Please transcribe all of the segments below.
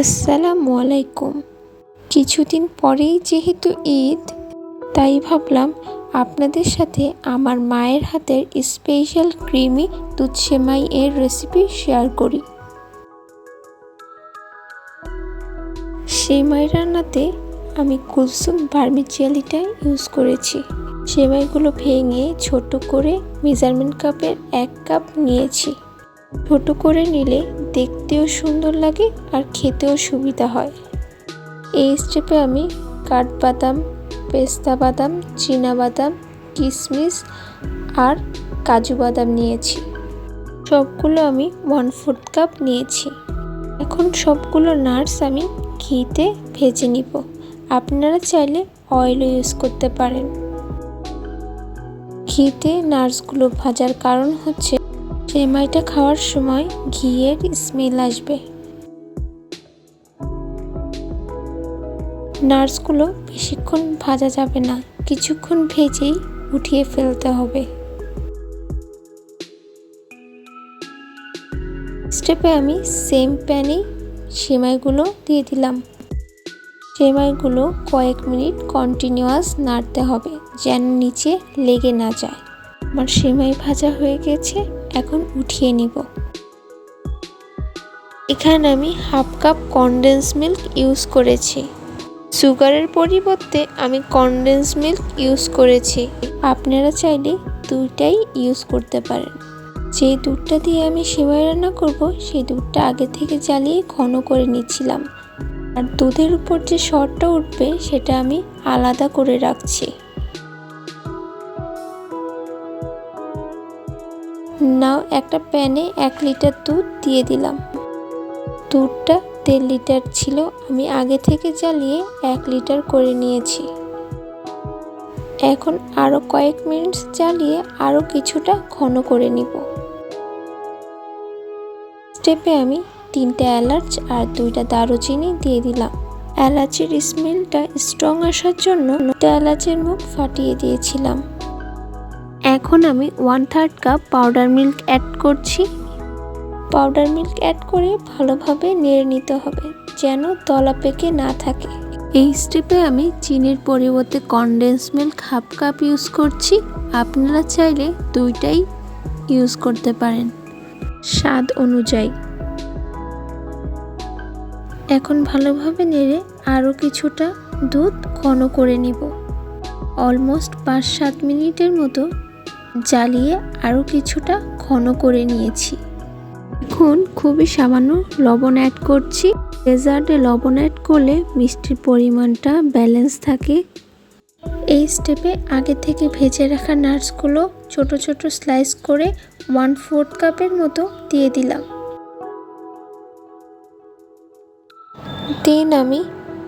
আসসালামু আলাইকুম। কিছুদিন পরেই যেহেতু ঈদ, তাই ভাবলাম আপনাদের সাথে আমার মায়ের হাতের স্পেশাল ক্রিমি দুধ এর রেসিপি শেয়ার করি। সেমাই রান্নাতে আমি কুলসুম ভার্মিচিয়ালিটা ইউজ করেছি। সেমাইগুলো ভেঙে ছোট করে মেজারমেন্ট কাপের এক কাপ নিয়েছি। ছোট করে নিলে দেখতেও সুন্দর লাগে আর খেতেও সুবিধা হয়। এই স্টেপে আমি কাঠবাদাম, পেস্তা বাদাম বাদাম কিশমিশ আর কাজু বাদাম নিয়েছি। সবগুলো আমি ওয়ান ফোর্থ কাপ নিয়েছি। এখন সবগুলো নাটস আমি ঘিতে ভেজে নিব। আপনারা চাইলে অয়েলও ইউজ করতে পারেন। ঘিতে নাটসগুলো ভাজার কারণ হচ্ছে সেমাইটা খাওয়ার সময় ঘিয়ের স্মেল আসবে। নার্সগুলো বেশিক্ষণ ভাজা যাবে না, কিছুক্ষণ ভেজেই উঠিয়ে ফেলতে হবে। স্টেপে আমি সেম প্যানেই সেমাইগুলো দিয়ে দিলাম। সেমাইগুলো কয়েক মিনিট কন্টিনিউয়াস নাড়তে হবে, যেন নিচে লেগে না যায়। আমার সেমাই ভাজা হয়ে গেছে, এখন উঠিয়ে নিব। এখানে আমি half cup condensed milk use করেছি। সুগারের পরিবর্তে আমি কনডেন্স মিল্ক ইউজ করেছি। আপনারা চাইলে দুইটাই ইউজ করতে পারেন। যেই দুধটা দিয়ে আমি সেমাই রান্না করব, সেই দুধটা আগে থেকে জ্বালিয়ে ঘন করে নিচ্ছিলাম। আর দুধের উপর যে শরটা উঠবে, সেটা আমি আলাদা করে রাখছি। নাও একটা প্যানে এক লিটার দুধ দিয়ে দিলাম। দুধটা দেড় লিটার ছিল, আমি আগে থেকে জ্বালিয়ে এক লিটার করে নিয়েছি। এখন আরও কয়েক মিনিট জ্বালিয়ে আরও কিছুটা ঘন করে নিব। স্টেপে আমি তিনটে এলাচ আর দুইটা দারুচিনি দিয়ে দিলাম। এলাচের স্মেলটা স্ট্রং আসার জন্য এলাচের মুখ ফাটিয়ে দিয়েছিলাম। এখন আমি one third cup powder milk add করছি। পাউডার মিল্ক অ্যাড করে ভালোভাবে নেড়ে নিতে হবে, যেন তলা পেকে না থাকে। এই স্টেপে আমি চিনির পরিবর্তে condensed milk half cup use করছি। আপনারা চাইলে দুইটাই ইউজ করতে পারেন। স্বাদ অনুযায়ী। এখন ভালোভাবে নেড়ে আরও কিছুটা দুধ ঘন করে নিব। অলমোস্ট পাঁচ সাত মিনিটের মতো জ্বালিয়ে আরও কিছুটা ঘন করে নিয়েছি। এখন খুবই সামান্য লবণ অ্যাড করছি। ডেজার্টে লবণ অ্যাড করলে মিষ্টির পরিমাণটা ব্যালেন্স থাকে। এই স্টেপে আগে থেকে ভেজে রাখা নাটসগুলো ছোট ছোট স্লাইস করে ওয়ান ফোর্থ কাপের মতো দিয়ে দিলাম। দেন আমি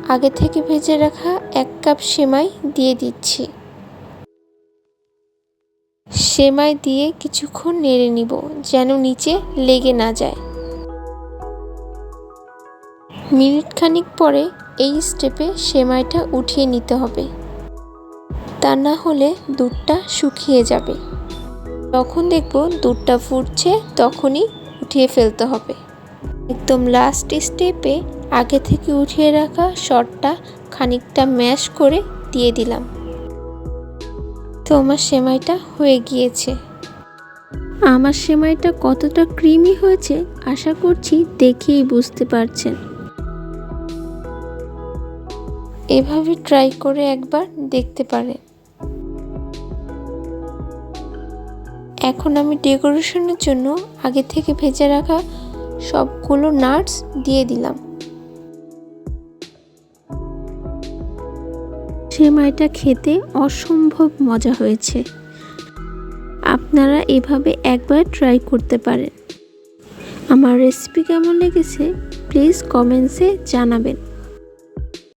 আগে থেকে ভেজে রাখা এক কাপ সেমাই দিয়ে দিচ্ছি। সেমাই দিয়ে কিছুক্ষণ নেড়ে নিব, যেন নিচে লেগে না যায়। মিনিট খানিক পরে এই স্টেপে সেমাইটা উঠিয়ে নিতে হবে। তা না হলে দুধটা শুকিয়ে যাবে। যখন দেখব দুধটা ফুটছে, তখনই উঠিয়ে ফেলতে হবে। একদম লাস্ট স্টেপে আগে থেকে উঠিয়ে রাখা শটটা খানিকটা ম্যাশ করে দিয়ে দিলাম। তো আমার সেমাইটা হয়ে গিয়েছে। আমার সেমাইটা কতটা ক্রিমি হয়েছে আশা করছি দেখেই বুঝতে পারছেন। এভাবে ট্রাই করে একবার দেখতে পারেন। এখন আমি ডেকোরেশনের জন্য আগে থেকে ভেজে রাখা সবগুলো নাটস দিয়ে দিলাম। সেমাইটা খেতে অসম্ভব মজা হয়েছে। আপনারা এভাবে একবার ট্রাই করতে পারেন। আমার রেসিপি কেমন লেগেছে, প্লিজ কমেন্টসে জানাবেন।